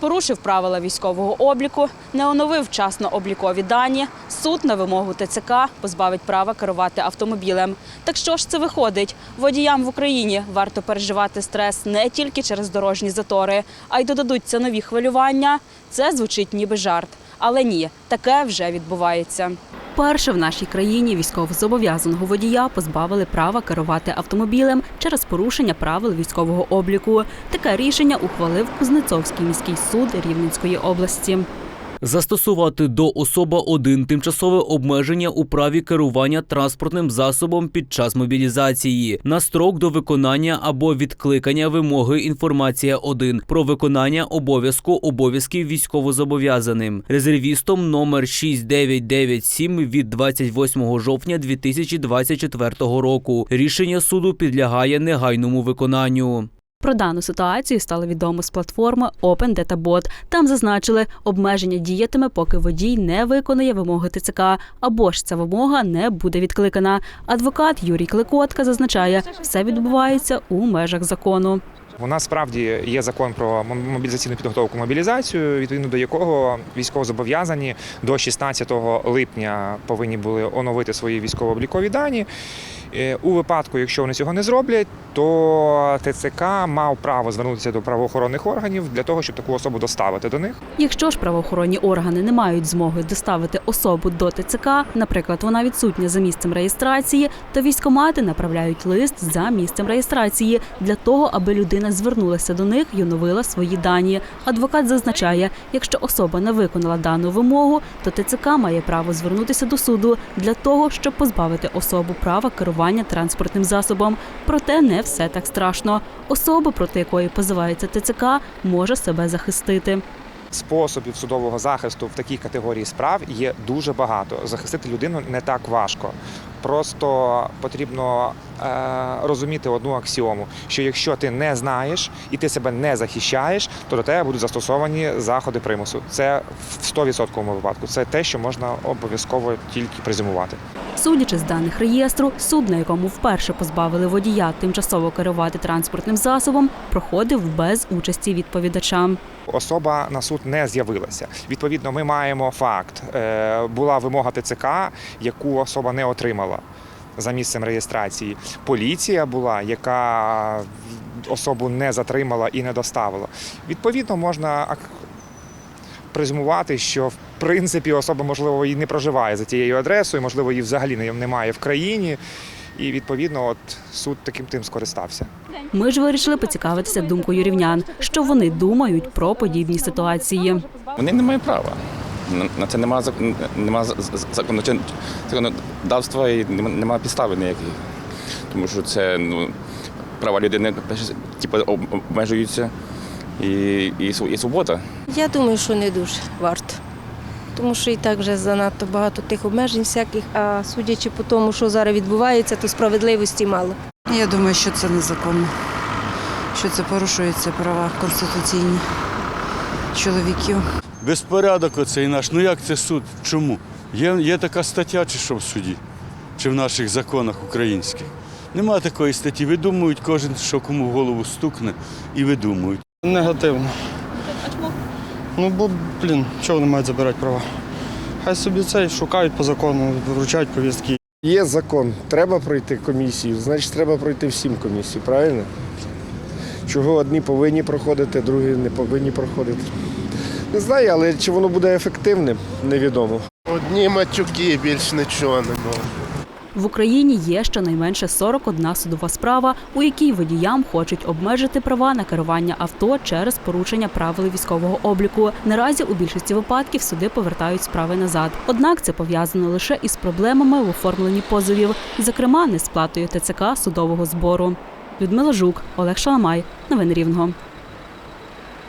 Порушив правила військового обліку, не оновив вчасно облікові дані. Суд на вимогу ТЦК позбавить права керувати автомобілем. Так що ж це виходить? Водіям в Україні варто переживати стрес не тільки через дорожні затори, а й додадуться нові хвилювання. Це звучить ніби жарт. Але ні, таке вже відбувається. Перше в нашій країні військовозобов'язаного водія позбавили права керувати автомобілем через порушення правил військового обліку. Таке рішення ухвалив Кузнецовський міський суд Рівненської області. Застосувати до особа 1 тимчасове обмеження у праві керування транспортним засобом під час мобілізації на строк до виконання або відкликання вимоги інформація 1 про виконання обов'язку обов'язків військовозобов'язаним резервістом номер 6997 від 28 жовтня 2024 року. Рішення суду підлягає негайному виконанню. Про дану ситуацію стало відомо з платформи Open Data Bot. Там зазначили, обмеження діятиме, поки водій не виконає вимоги ТЦК, або ж ця вимога не буде відкликана. Адвокат Юрій Кликотка зазначає, все відбувається у межах закону. У нас справді є закон про мобілізаційну підготовку мобілізацію, відповідно до якого військовозобов'язані до 16 липня повинні були оновити свої військово-облікові дані. Е, У випадку, якщо вони цього не зроблять, то ТЦК мав право звернутися до правоохоронних органів для того, щоб таку особу доставити до них. Якщо ж правоохоронні органи не мають змоги доставити особу до ТЦК, наприклад, вона відсутня за місцем реєстрації, то військомати направляють лист за місцем реєстрації для того, аби людина звернулася до них і оновила свої дані. Адвокат зазначає, якщо особа не виконала дану вимогу, то ТЦК має право звернутися до суду для того, щоб позбавити особу права керування транспортним засобом. Проте не все так страшно. Особа, проти якої позивається ТЦК, може себе захистити. Способів судового захисту в такій категорії справ є дуже багато. Захистити людину не так важко. Просто потрібно розуміти одну аксіому: що якщо ти не знаєш і ти себе не захищаєш, то до тебе будуть застосовані заходи примусу. Це в 100% випадку. Це те, що можна обов'язково тільки презюмувати. Судячи з даних реєстру, суд, на якому вперше позбавили водія тимчасово керувати транспортним засобом, проходив без участі відповідача. Особа на суд не з'явилася. Відповідно, ми маємо факт. Е, Була вимога ТЦК, яку особа не отримала за місцем реєстрації. Поліція була, яка особу не затримала і не доставила. Відповідно, можна презюмувати, що в принципі особа, можливо, і не проживає за тією адресою, можливо, її взагалі немає в країні. І відповідно, от суд таким тим скористався. Ми ж вирішили поцікавитися думкою рівнян, що вони думають про подібні ситуації. Вони не мають права. На- це нема закону- законодавства і нема, нема підстави ніякої. Тому що це ну, права людини типу, обмежуються і, і, і свобода. Я думаю, що не дуже варто. Тому що і так вже занадто багато тих обмежень всяких, а судячи по тому, що зараз відбувається, то справедливості мало. Я думаю, що це незаконно, що це порушуються права конституційні чоловіків. Безпорядок оцей наш. Ну як це суд? Чому? Є, є така стаття, чи що в суді, чи в наших законах українських. Нема такої статті. Видумують кожен, що кому в голову стукне, і видумують. Негативно. Ну, бо, блін, чого вони мають забирати права? Хай собі це шукають по закону, вручають повістки. Є закон, треба пройти комісію, значить треба пройти всім комісію, правильно? Чого одні повинні проходити, другі не повинні проходити. Не знаю, але чи воно буде ефективним, невідомо. Одні матюки, більш нічого не було. В Україні є щонайменше 41 судова справа, у якій водіям хочуть обмежити права на керування авто через порушення правил військового обліку. Наразі у більшості випадків суди повертають справи назад. Однак це пов'язано лише із проблемами в оформленні позовів, зокрема несплатою ТЦК судового збору. Людмила Жук, Олег Шаламай. Новини Рівного.